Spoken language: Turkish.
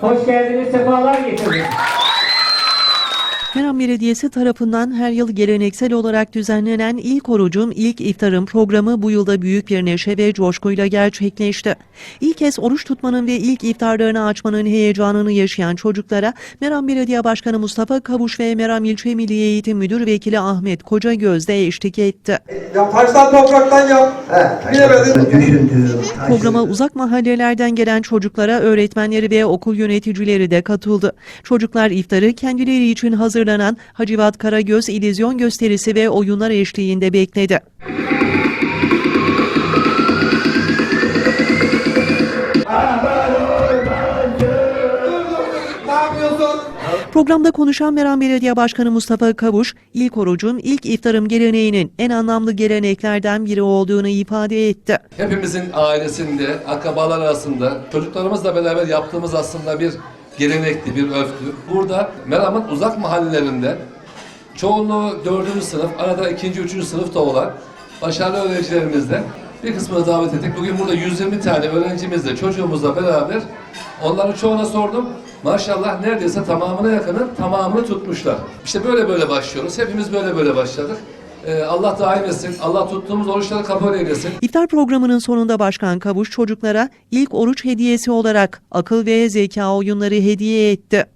Hoş geldiniz, sefalar getirdiniz. Meram Belediyesi tarafından her yıl geleneksel olarak düzenlenen İlk Orucum İlk İftarım programı bu yılda büyük bir neşe ve coşkuyla gerçekleşti. İlk kez oruç tutmanın ve ilk iftarlarını açmanın heyecanını yaşayan çocuklara Meram Belediye Başkanı Mustafa Kavuş ve Meram İlçe Milli Eğitim Müdür Vekili Ahmet Kocagöz de eşlik etti. Ya taştan topraktan yap. Bilemedin. Programa uzak mahallelerden gelen çocuklara öğretmenleri ve okul yöneticileri de katıldı. Çocuklar iftarı kendileri için hazırlanan Hacivat Karagöz illüzyon gösterisi ve oyunlar eşliğinde bekledi. Programda konuşan Meram Belediye Başkanı Mustafa Kavuş, ilk orucun ilk iftarım geleneğinin en anlamlı geleneklerden biri olduğunu ifade etti. Hepimizin ailesinde, akrabalar arasında çocuklarımızla beraber yaptığımız aslında bir gelenekti, bir örftü. Burada Meram'ın uzak mahallelerinde çoğunluğu dördüncü sınıf, arada ikinci, üçüncü sınıfta olan başarılı öğrencilerimizle bir kısmını davet ettik. Bugün burada 120 tane öğrencimizle, çocuğumuzla beraber onların çoğuna sordum. Maşallah neredeyse tamamına yakını tamamını tutmuşlar. İşte böyle böyle başlıyoruz. Hepimiz böyle böyle başladık. Ee, Allah daim etsin. Allah tuttuğumuz oruçları kabul eylesin. İftar programının sonunda Başkan Kavuş çocuklara ilk oruç hediyesi olarak akıl ve zeka oyunları hediye etti.